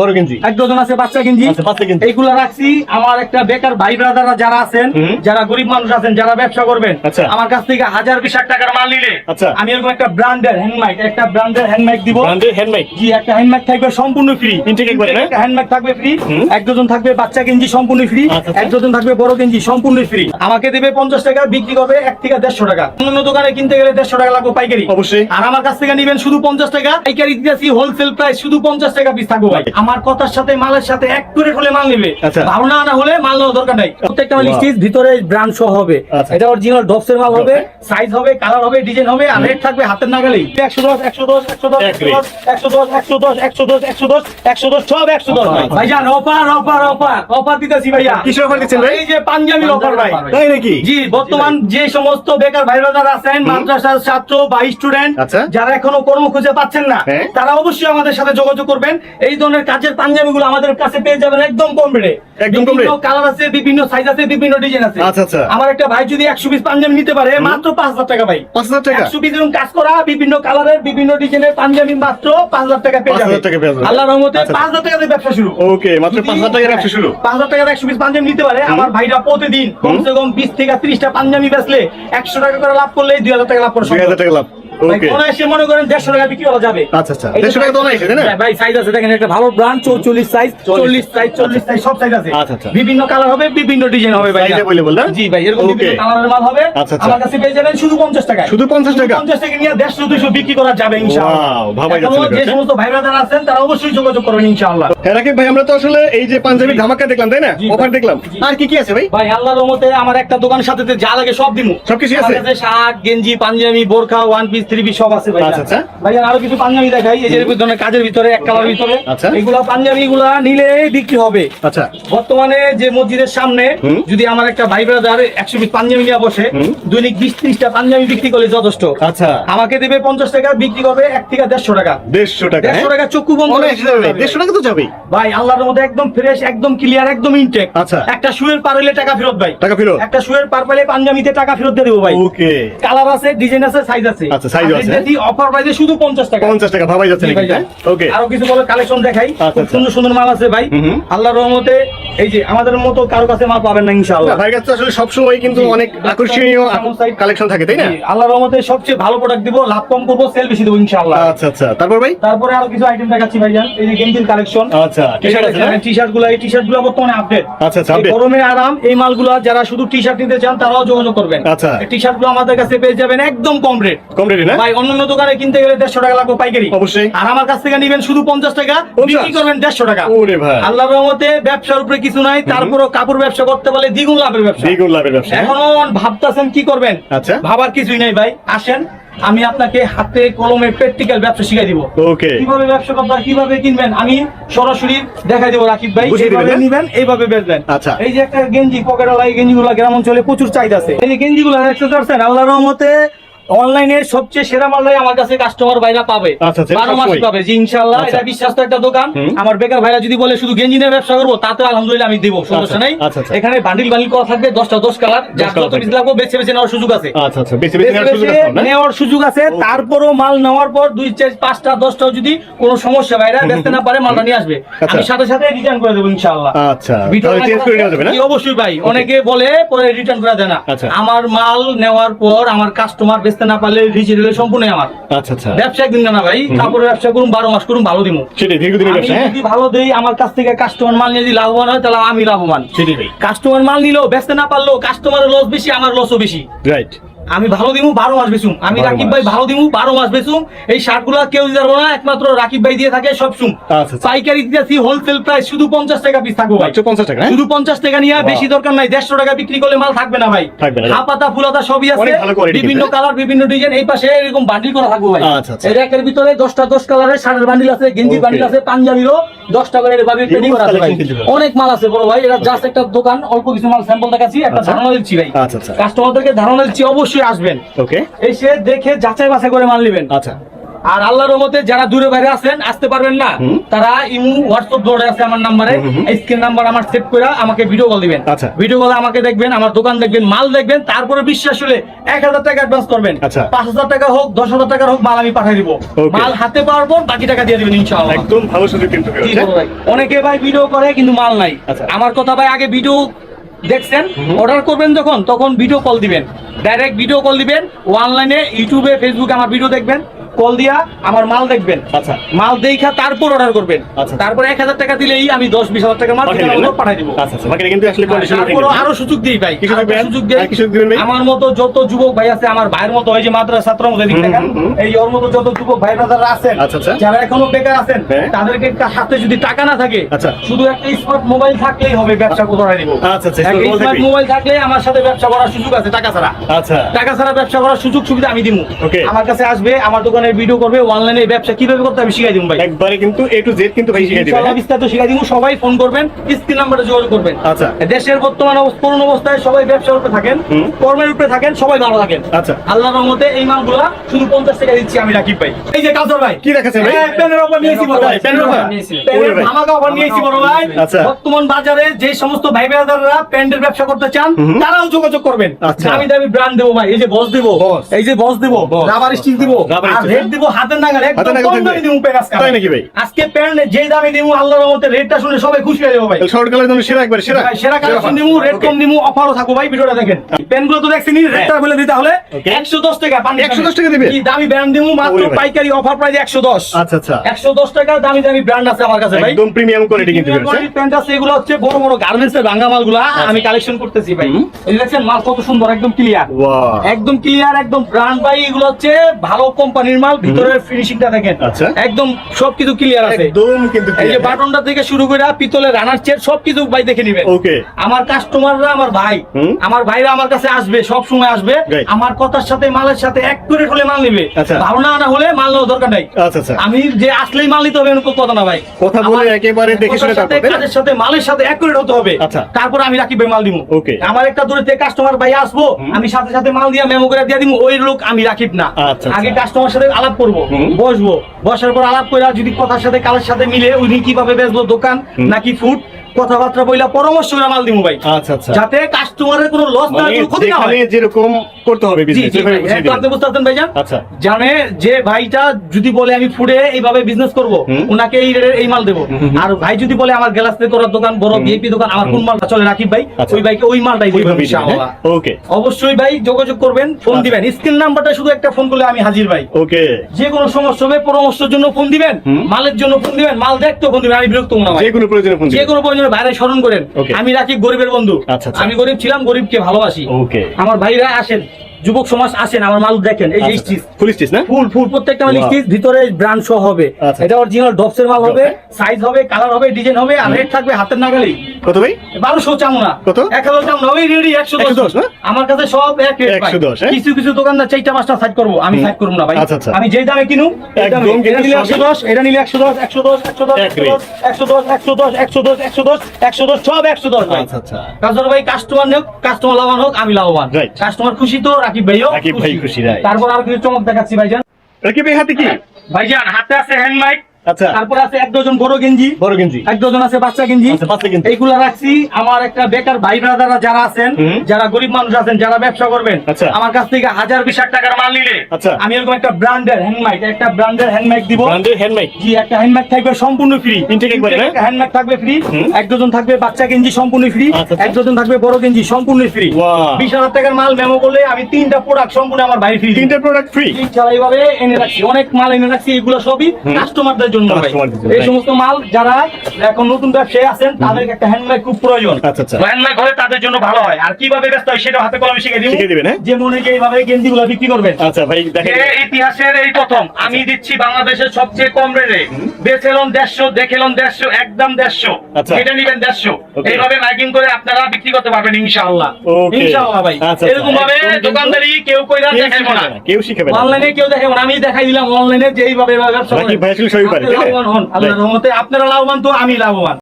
বড় গেঞ্জি এক ডজন আছে বাচ্চা গেঞ্জি আচ্ছা, গেঞ্জি। এইগুলো রাখছি। আমার একটা বেকার ভাই ব্রাদাররা যারা আছেন যারা গরিব মানুষ আছেন যারা ব্যবসা করবেন আচ্ছা। আমার কাছ থেকে হাজার বিশ টাকার মাল নিলে আচ্ছা। আমি এরকম একটা ব্র্যান্ডের হ্যান্ডমাইক একটা ব্র্যান্ডের হ্যান্ডমাইক দিব। ব্র্যান্ডের জি একটা হ্যান্ডমাইক থাকবে সম্পূর্ণ ফ্রি? হ্যান্ডমাইক থাকবে ফ্রি এক ডজন থাকবে বাচ্চা গেঞ্জি সম্পূর্ণ ফ্রি। এক ডজন থাকবে বড় গেঞ্জি সম্পূর্ণ ফ্রি আমাকে দেবে পঞ্চাশ টাকা বিক্রি করবে এক থেকে দেড়শো টাকা। অন্য দোকানে কিনতে গেলে দেড়শো টাকা লাগবে পাইকারি। অবশ্যই। আর আমার কাছ থেকে নিবেন শুধু পঞ্চাশ টাকা। পাইকারি দিতেছি হোলসেল প্রাইস শুধু পঞ্চাশ টাকা পিস থাকবে ভাই। আমার কথার সাথে মালের সাথে এক করে হলে মাল নেবে আচ্ছা। ভাবনা না হলে মাল নেওয়ার দরকার নাই প্রত্যেকটা. স্টিচ ভিতরে ব্র্যান্ড সহ হবে আচ্ছা। এটা অরিজিনাল ডপসের মাল হবে সাইজ হবে কালার হবে ডিজাইন হবে আর রেট থাকবে হাতের নাগালেই একশো দশ একশো দশ একশো দশ এক rate। একশো দশ একশো দশ একশো দশ একশো দশ একশো দশ সব একশো দশ ভাই। ভাইজান অফার অফার অফার অফার দিতেছি ভাইয়া কিসের offer দিচ্ছেন ভাই? এই যে পাঞ্জাবির অফার ভাই তাই নাকি জি বর্তমান যে সমস্ত বেকার ভাই যারা আছেন মাদ্রাসার ছাত্র বা স্টুডেন্ট আচ্ছা। যারা এখনও কর্ম খুঁজে পাচ্ছেন না হ্যাঁ। তারা অবশ্যই আমাদের সাথে যোগাযোগ করবেন এই ধরনের কাজের পাঞ্জাবি গুলো আমাদের কাছে পেয়ে যাবেন একদম কম রেটে একদম কম rate? কালার আছে বিভিন্ন সাইজ আছে বিভিন্ন ডিজাইন আছে। আচ্ছা, আচ্ছা। আমার একটা ভাই যদি একশো পিস পাঞ্জাবি নিতে পারে মাত্র পাঁচ হাজার টাকা ভাই। পাঁচ হাজার টাকা? একশো পিস এরকম কাজ করা বিভিন্ন কালারের বিভিন্ন ডিজাইনের পাঞ্জাবি মাত্র পাঁচ হাজার টাকা পেয়ে 5,000 টাকা পেয়ে যাবে। আল্লাহ রহমতে আচ্ছা। পাঁচ হাজার টাকা দিয়ে ব্যবসা শুরু। ওকে মাত্র পাঁচ হাজার টাকা ব্যবসা শুরু। পাঁচ হাজার টাকার একশো পিস পাঞ্জাবি নিতে পারে আমার ভাইরা প্রতিদিন কমসে কম বিশ থেকে ত্রিশটা পাঞ্জাবি বেচলে একশো টাকা করে লাভ করলে দুই হাজার টাকা লাভ করা সম্ভব। হাজার টাকা লাভ। মনে করেন দেড়শো টাকা বিক্রি করা যাবে? আচ্ছা, আচ্ছা। এই যে 150 টাকা তো অনায়াসে, না? ভাই সাইজ আছে। দেখেন একটা ভালো ব্র্যান্ড চৌচল্লিশ সাইজ চল্লিশ। সাইজ চল্লিশ সাইজ সব সাইজ আছে। আচ্ছা, আচ্ছা। বিভিন্ন কালার হবে বিভিন্ন ডিজাইন হবে ভাই। Available না? জি ভাই এরকম বিভিন্ন কালারের মাল হবে। আচ্ছা। আমার কাছে পেয়ে যাবেন শুধু পঞ্চাশ টাকা শুধু 50 টাকা? পঞ্চাশ টাকা নিয়ে দেড়শো দুইশো বিক্রি করা যাবে ইনশাআল্লাহ। যে হ্যাঁ? সমস্ত ভাই ব্রাদার আছেন তারা অবশ্যই যোগাযোগ করবেন ইনশাআল্লাহ। হ্যাঁ রাকিব ভাই আমরা তো আসলে এই যে পাঞ্জাবি ধামাকা দেখলাম তাই না? অফার দেখলাম। আর কি কি আছে ভাই? ভাই আল্লাহর রহমতে আমার একটা দোকান সাথে যা লাগে সব দিমু। সবকিছু আছে? শার্ট গেঞ্জি পাঞ্জাবি বোরখা ওয়ান পিস থ্রি পিস সব আছে ভাই আচ্ছা, আচ্ছা। ভাই আরও কিছু পাঞ্জাবি দেখাই এই যে ধরনের কাজের ভিতরে এক কালার ভিতরে। আচ্ছা। এগুলা পাঞ্জাবি গুলা নিলে বিক্রি হবে। আচ্ছা। বর্তমানে যে মসজিদের সামনে যদি আমার একটা ভাই ব্রাদার একশো পিস পাঞ্জাবি নিয়ে বসে দৈনিক বিশ ত্রিশটা পাঞ্জাবি বিক্রি করলে যথেষ্ট। আচ্ছা। আমাকে দেবে পঞ্চাশ টাকা বিক্রি করবে এক থেকে দেড়শো টাকা। দেড়শো টাকা দেড়শো হ্যাঁ? টাকা চক্ষু বন্ধ যাবে। দেড়শো টাকা তো যাবেই। ভাই আল্লাহর মধ্যে একদম ফ্রেশ একদম ক্লিয়ার একদম ইনটেক আচ্ছা। একটা শুয়ের পার হইলে টাকা ফেরত ভাই। টাকা ফেরত? একটা শুয়ের পার পাইলে পাঞ্জাবিতে টাকা ফেরত দিয়ে দেবো ভাই। ওকে কালার আছে ডিজাইন আছে সাইজ আছে। আচ্ছা, size আছে। অফার প্রাইসে শুধু পঞ্চাশ টাকা। পঞ্চাশ টাকা ভাবাই যাচ্ছে নাকি? ওকে আরও কিছু বলে কালেকশন দেখাই। খুব। সুন্দর সুন্দর মাল আছে ভাই। হুম হুম। আল্লাহর রহমতে এই যে আমাদের মতো কারও কাছে মাল পাবেন না ইনশাআল্লাহ। ভাই কাছে আসলে সবসময় কিন্তু অনেক আকর্ষণীয় কালেকশন থাকে তাই না? আল্লাহর রহমতে সবচেয়ে ভালো প্রোডাক্ট দিব লাভ কম করব সেল বেশি দেবো ইনশাআল্লাহ। আচ্ছা আচ্ছা। তারপর ভাই? তারপরে আরও কিছু আইটেম দেখাচ্ছি ভাইজান। এই যে গেঞ্জির কালেকশন আচ্ছা টি শার্ট আছে টি শার্টগুলো এই টি শার্টগুলো বর্তমানে আপডেট আচ্ছা, আচ্ছা। গরমে আরাম এই মালগুলো যারা শুধু টি শার্ট নিতে চান তারাও যোগাযোগ করবেন। আচ্ছা। টি শার্টগুলো আমাদের কাছে পেয়ে যাবেন একদম কম রেট কম রেডি না ভাই অন্যান্য দোকানে কিনতে গেলে দেড়শো টাকা লাগবে পাইকারি। অবশ্যই। আর আমার কাছ থেকে নিবেন শুধু পঞ্চাশ টাকা বিক্রি করবেন দেড়শো টাকা। ওরে ভাই। আল্লাহর রহমতে ব্যবসার উপরে কিছু নাই তারপরও কাপড় ব্যবসা করতে পারলে দ্বিগুণ লাভের ব্যবসা। দ্বিগুণ লাভের ব্যবসা? ভাবতেছেন কি করবেন? আচ্ছা। ভাবার কিছুই নাই ভাই। আসেন আমি আপনাকে হাতে কলমে প্র্যাকটিক্যাল ব্যবসা শিখাই দিব। ওকে। কীভাবে ব্যবসা করতে কীভাবে কিনবেন আমি সরাসরি দেখাই দেবো রাকিব ভাই এইভাবে? নিবেন এইভাবে বেচবেন। আচ্ছা। এই যে একটা গেঞ্জি পকেটওয়ালা এই গেঞ্জি গুলা গ্রাম অঞ্চলে প্রচুর চাহিদা আছে। এই যে গেঞ্জি গুলা দেখতে পাচ্ছেন আল্লাহ রহমতে অনলাইনে সবচেয়ে সেরা মালটাই আমার কাছে কাস্টমার ভাইরা পাবে। আচ্ছা, বারো মাস পাবে। জি ইনশাল্লাহ আচ্ছা। এটা বিশ্বাস্ত একটা দোকান। আমার বেকার ভাইরা যদি বলে শুধু গেঞ্জি নিয়ে ব্যবসা করব তাতে আলহামদুলিল্লাহ আমি দিব সমস্যা আচ্ছা, নাই। এখানে বান্ডিল বান্ডিল করা থাকবে দশটা দশ কালার যার colour যত পিস লাগবে বেছে বেছে নেওয়ার সুযোগ আছে। নেওয়ার সুযোগ আছে. তারপরও মাল নেওয়ার পর দুই চার পাঁচটা দশটাও যদি কোনো সমস্যা বাইরে বেচতে না পারে মালটা নিয়ে আসবে। আমি সাথে সাথে রিটার্ন করে দেবো জি, অবশ্যই ভাই। অনেকে বলে পরে রিটার্ন করে দেয় না। আমার মাল নেওয়ার পর আমার কাস্টমার বেচতে না পারলে রিজিটেল সম্পূর্ণ আমার। আচ্ছা আচ্ছা। ব্যবসা একদিন না ভাই কাপড়ের ব্যবসা করুন বারো মাস করুন ভালো দিব সেটাই দীর্ঘদিনের ব্যবসা হ্যাঁ। যদি ভালো দেই আমার কাছ থেকে কাস্টমার মাল নিয়ে যদি লাভবান হয় তাহলে আমি লাভবান। সেটাই ভাই। কাস্টমার মাল নিলেও বেচতে না পারলেও কাস্টমারের লস বেশি আমার লসও বেশি। রাইট আমি ভালো দিমু বারো মাস বেচুম আমি রাকিব ভাই ভালো দিমু বারো মাস বেচুম এই শার্টগুলা কেউ দিতে পারব না একমাত্র রাকিব ভাই দিয়ে থাকে সব সুম আচ্ছা, আচ্ছা। পাইকারি দিতেছি হোলসেল প্রাইস শুধু পঞ্চাশ টাকা পিস থাকব ভাই পঞ্চাশ টাকা হ্যাঁ? শুধু পঞ্চাশ টাকা নিয়ে বেশি দরকার নাই দেড়শো টাকা বিক্রি করলে মাল থাকবে না ভাই না। হাপাতা ফুলাতা সবই আছে বিভিন্ন কালার বিভিন্ন ডিজাইন এই পাশে এরকম বান্ডিল করা থাকব ভাই আচ্ছা। এই র্যাকের ভিতরে দশটা দশ কালারের শার্টের বান্ডিল আছে গেঞ্জি বান্ডিল আছে পাঞ্জাবিরও দশটা করে এভাবে ট্রেডিং করা আছে ভাই। অনেক মাল আছে বড় ভাই এটা জাস্ট একটা দোকান অল্প কিছু মাল স্যাম্পল দেখাচ্ছি একটা। ধারণা দিচ্ছি ভাই আচ্ছা, আচ্ছা। কাস্টমারদেরকে ধারণা দিচ্ছি অবশ্যই আসবেন। ওকে। এসে দেখে যাচাই বাছাই করে মাল নেবেন। আচ্ছা। আর আল্লাহর রহমতে যারা দূরে বাইরে আছেন আসতে পারবেন না তারা ইমু হোয়াটসঅ্যাপ দৌড়ে আছে আমার নাম্বারে। স্ক্রিন নাম্বার আমার সেভ করে আমাকে ভিডিও কল দিবেন। আচ্ছা। ভিডিও কল আমাকে দেখবেন আমার দোকান দেখবেন মাল দেখবেন তারপরে বিশ্বাস হলে এক হাজার টাকা অ্যাডভান্স করবেন। আচ্ছা। পাঁচ হাজার টাকা হোক দশ হাজার টাকা হোক মাল আমি পাঠিয়ে দিব। মাল হাতে পাওয়ার পর বাকি টাকা দিয়ে দিবেন ইনশাআল্লাহ। একদম ভালো সুযোগ কিন্তু ভাই। অনেকে ভাই ভিডিও করে কিন্তু মাল নাই। আচ্ছা। আমার কথা ভাই আগে ভিডিও দেখছেন? অর্ডার করবেন যখন, তখন ভিডিও কল দিবেন। ডাইরেক্ট ভিডিও কল দিবেন অনলাইনে ইউটিউবে ফেসবুকে আমার ভিডিও দেখবেন। কল দিয়া আমার মাল দেখবেন আচ্ছা মাল দেখা তারপর অর্ডার করবেন আচ্ছা। তারপর এক হাজার টাকা দিলেই আমি দশ বিশ হাজার টাকা মাল দিব আচ্ছা আচ্ছা কিন্তু আসলে কন্ডিশন তারপরও আরও সুযোগ দিই ভাই সুযোগ আরেকটা সুযোগ দেই আর দিবেন ভাই? আমার মতো যত যুবক ভাই আছে আমার ভাইয়ের মতো ওই যে মাদ্রাসা ছাত্র মতো। এই ওর মতো যত যুবক ভাই ব্রাদাররা আছেন আচ্ছা, আচ্ছা। যারা এখনও বেকার আছেন হ্যাঁ। তাদেরকে একটা হাতে যদি টাকা না থাকে আচ্ছা। শুধু একটা স্মার্ট মোবাইল থাকলেই হবে ব্যবসা দিব আচ্ছা, আচ্ছা, স্মার্ট মোবাইল থাকলে আমার সাথে ব্যবসা করার সুযোগ আছে টাকা ছাড়া আচ্ছা টাকা ছাড়া ব্যবসা করার সুযোগ সুবিধা আমি দিব. আমার কাছে আসবে আমার দোকানের ভিডিও করবে অনলাইনে ব্যবসা কীভাবে করতে আমি শিখাই দিব ভাই। একবারে কিন্তু এ টু জেড কিন্তু ভাই শিখিয়ে দিবেন ইনশাআল্লাহ বিস্তারিত শিখাই দিব সবাই ফোন করবেন স্ক্রিন নাম্বারে যোগাযোগ করবেন। আচ্ছা। দেশের বর্তমান করুণ অবস্থায় সবাই ব্যবসার উপরে থাকেন কর্মের উপরে থাকেন সবাই ভালো থাকেন। আচ্ছা। আল্লাহর রহমতে এই মালগুলা শুধু 50 টাকা দিচ্ছি আমি রাকিব ভাই। এই যে কাজর ভাই। কি দেখাচ্ছেন ভাই? হ্যাঁ, পেনের অফার নিয়েছি বড় ভাই? পেনের ওরে ভাই। ধামাকা অফার নিয়েছি বড় ভাই। আচ্ছা। বর্তমান বাজারে যে সমস্ত ভাই ব্রাদাররা প্যান্টের ব্যবসা করতে চান তারাও যোগাযোগ করবেন। আচ্ছা। দামি ব্র্যান্ড দেবো ভাই। এই যে বস দেবো। এই যে বস দেবো। রাবার স্টিল দেবো। আর steel, রেড? হাতের নাগাল একদম কম দামে দেবো পেন তাই নাকি ভাই? আজকে প্যান্ট যে দামে দিব আল্লাহর রহমতে রেটটা শুনে সবাই খুশি হয়ে যাবে ভাই। শর্ট কালার জন্য সেরা একবার সেরা। সেরা কালেকশন দিমু রেট কম দিমু অফারও থাকব ভাই ভিডিওটা দেখেন। পেন তো দেখছেন রেটটা বলে দিতে হলে 110 টাকা পানি 110 টাকা দিবে? কি দামি ব্র্যান্ড দিমু মাত্র পাইকারি অফার প্রাইস 110 আচ্ছা আচ্ছা। 110 টাকা দামি দামি ব্র্যান্ড আছে আমার কাছে ভাই। একদম প্রিমিয়াম কোয়ালিটি কিন্তু প্যান্ট আছে এগুলো হচ্ছে বড় বড় গার্মেন্টস এর ভাঙা মালগুলা আমি কালেকশন করতেছি ভাই। হুম। এই দেখছেন মাল কত সুন্দর একদম ক্লিয়ার একদম ক্লিয়ার একদম ব্র্যান্ড ভাই এগুলো হচ্ছে ভালো কোম্পানির মাল ভিতরের ফিনিশিংটা দেখেন। আচ্ছা। একদম সবকিছু ক্লিয়ার আছে। একদম কিন্তু এই যে বাটনটা থেকে শুরু করে পিতলের রানার চেয়ার সবকিছু ভাই দেখে নিবেন। ওকে আমার কাস্টমাররা আমার ভাই আমার ভাইরা আমার কাছে আসবে সব সময় আসবে। আমার কথার সাথে মালের সাথে এক করে হলে মাল নিবে। আচ্ছা। ধারণা না হলে মাল নেওয়ার দরকার নাই। আচ্ছা আমি যে আসলেই মাল নিতে হবে এরকম কথা না ভাই। কথা বলে একেবারে দেখে শুনে তারপর, কাজের সাথে মালের সাথে এক করে হতে হবে। আচ্ছা। তারপর আমি রাখি ভাই মাল দিব। ওকে আমার একটা দূরে থেকে কাস্টমার ভাই আসব আমি সাথে সাথে মাল দিয়ে মেমো করে দিয়ে দিব ওই লোক আমি রাখিব না। আগে কাস্টমার সাথে আলাপ করব বসবো। বসার পর আলাপ করে যদি কথার সাথে কালের সাথে মিলে উনি কীভাবে বেচবো দোকান নাকি ফুড কথাবার্তা বইলা পরামর্শ করে মাল দিব ভাই। আচ্ছা আচ্ছা। যাতে কাস্টমারের কোনো লস না মানে হয়, ক্ষতি না হয়। যেরকম করতে হবে বিজনেস আপনি বুঝতে পারছেন ভাইজান? আচ্ছা। জানে যে ভাইটা যদি বলে আমি ফুডে এইভাবে বিজনেস করব। ওনাকে এই এই মাল দেবো। আর ভাই যদি বলে আমার গ্লাস করার দোকান বড়। ভিআইপি দোকান আমার কোন মালটা চলে রাকিব ভাই আচ্ছা। ওই ভাইকে ওই মালটাই ওইভাবে ইনশাআল্লাহ। ওকে অবশ্যই ভাই যোগাযোগ করবেন ফোন আচ্ছা। দিবেন। স্ক্রিন নাম্বারটা শুধু একটা ফোন করলে আমি হাজির ভাই। ওকে যে কোনো সমস্যা হবে পরামর্শের জন্য ফোন দিবেন মালের জন্য ফোন দিবেন মাল দেখতে ফোন দিবেন আমি বিরক্ত হব না ভাই। যে কোনো প্রয়োজনে ফোন দিবেন। যে কোনো বাইরে স্মরণ করেন আমি রাখি গরিবের বন্ধু। আচ্ছা, আচ্ছা। আমি গরিব ছিলাম গরিবকে ভালোবাসি। আমার ভাইরা আসেন যুবক সমাজ আসেন আমার মাল দেখেন এই যে স্টিচ। ফুল স্টিচ না? ফুল ফুল প্রত্যেকটা মাল স্টিচ ভিতরে ব্র্যান্ড সহ হবে। আচ্ছা। এটা অরিজিনাল ডপসের মাল হবে সাইজ হবে কালার হবে ডিজাইন হবে আর রেট থাকবে হাতের নাগালেই। কত ভাই বারোশো চামড়া কত? এক হাজার চামড়া ওই রেডি একশো 110 দশ আমার কাছে সব এক। 110, হ্যাঁ? কিছু কিছু দোকানদার চারটা পাঁচটা সাইড করব আমি সাইড করব না ভাই আচ্ছা, আচ্ছা। আমি যেই দামে কিনু একদম এটা নিলে একশো দশ এটা নিলে একশো দশ একশো দশ একশো দশ। একশো দশ একশো দশ একশো দশ একশো দশ একশো দশ সব একশো দশ ভাই আচ্ছা আচ্ছা কাজর ভাই কাস্টমার হোক কাস্টমার লাভবান হোক আমি লাভবান. কাস্টমার খুশি তো রাকিব ভাইও রাকিব ভাই খুশি. তারপর আর কিছু চমক দেখাচ্ছি ভাইজান রাকিব ভাই হাতে কি ভাইজান হাতে আছে হ্যান্ড মাইক আচ্ছা। তারপর আছে এক ডজন বড় গেঞ্জি। বড় গেঞ্জি। এক ডজন আছে বাচ্চা গেঞ্জি। আচ্ছা, বাচ্চা গেঞ্জি। এইগুলা রাখছি। আমার একটা বেকার ভাই ব্রাদাররা যারা আছেন যারা গরিব মানুষ আছেন যারা ব্যবসা করবেন আচ্ছা। আমার কাছ থেকে হাজার বিশ টাকার মাল নিলে। আমি এরকম একটা ব্র্যান্ডের হ্যান্ডমাইক একটা ব্র্যান্ডের হ্যান্ডমাইক দিব। ব্র্যান্ডের হ্যান্ডমাইক জি একটা হ্যান্ডমাইক থাকবে সম্পূর্ণ ফ্রি একবারে, হ্যান্ডমাইক থাকবে ফ্রি এক ডজন থাকবে বাচ্চা গেঞ্জি সম্পূর্ণ ফ্রি। এক ডজন থাকবে বড় গেঞ্জি সম্পূর্ণ ফ্রি বিশ হাজার টাকার মাল মেমো করলে আমি তিনটা প্রোডাক্ট সম্পূর্ণ আমার ভাই ফ্রি তিনটা প্রোডাক্ট ফ্রি ইনশাআল্লাহ এইভাবে এনে রাখছি। অনেক মাল এনে রাখছি এগুলো সবই। কাস্টমারদের জন্য। জন্য, এই সমস্ত মাল যারা এখন নতুন ব্যবসায়ী আছেন তাদেরকে একটা খুব প্রয়োজন। আচ্ছা, আচ্ছা। হলে তাদের জন্য ভালো হয়। আর কীভাবে ব্যস্ত হয় সেটা হাতে কলমে শিখে দিব। হ্যাঁ? যে মনে এইভাবে গেঞ্জি গুলো বিক্রি করবেন। আচ্ছা ভাই ইতিহাসের এই প্রথম আমি দিচ্ছি বাংলাদেশের সবচেয়ে কম রেটে বেচেলন দেড়শো দেখেলন দেড়শো একদম দেড়শো। আচ্ছা। এটা নিবেন দেড়শো। এইভাবে মাইকিং করে আপনারা বিক্রি করতে পারবেন ইনশাআল্লাহ। ইনশাআল্লাহ ভাই। আচ্ছা, আচ্ছা। এরকম ভাবে দোকানদারি কেউ কইরা দেখাইবো না। কেউ শিখাবে অনলাইনে কেউ দেখাবো না। আমি দেখাই দিলাম অনলাইনে যে এইভাবে এভাবে ব্যবসা ভাই আসলে সবই পারে, আল্লাহর রহমতে। আপনারা লাভবান তো আমি লাভবান।